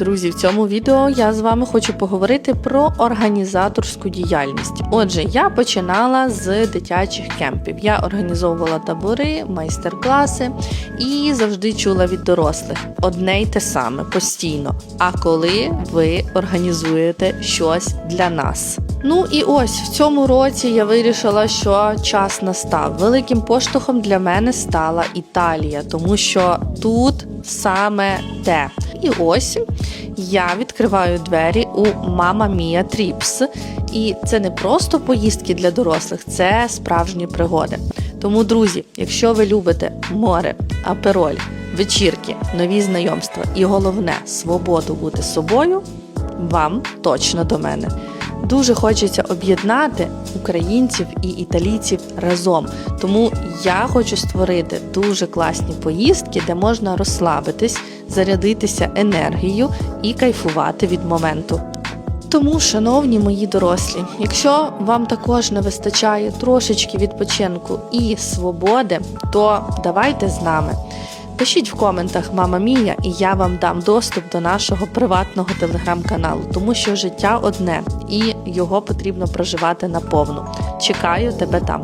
Друзі, в цьому відео я з вами хочу поговорити про організаторську діяльність. Отже, я починала з дитячих кемпів. Я організовувала табори, майстер-класи і завжди чула від дорослих одне й те саме постійно. А коли ви організуєте щось для нас? Ну і ось в цьому році я вирішила, що час настав. Великим поштовхом для мене стала Італія, тому що тут саме те. І ось я відкриваю двері у Мама Мія Тріпс. І це не просто поїздки для дорослих, це справжні пригоди. Тому, друзі, якщо ви любите море, апероль, вечірки, нові знайомства і головне свободу бути собою, вам точно до мене. Дуже хочеться об'єднати українців і італійців разом. Тому я хочу створити дуже класні поїздки, де можна розслабитись, зарядитися енергією і кайфувати від моменту. Тому, шановні мої дорослі, якщо вам також не вистачає трошечки відпочинку і свободи, то давайте з нами. Пишіть в коментах Мама Мія, і я вам дам доступ до нашого приватного телеграм-каналу, тому що життя одне і його потрібно проживати наповну. Чекаю тебе там.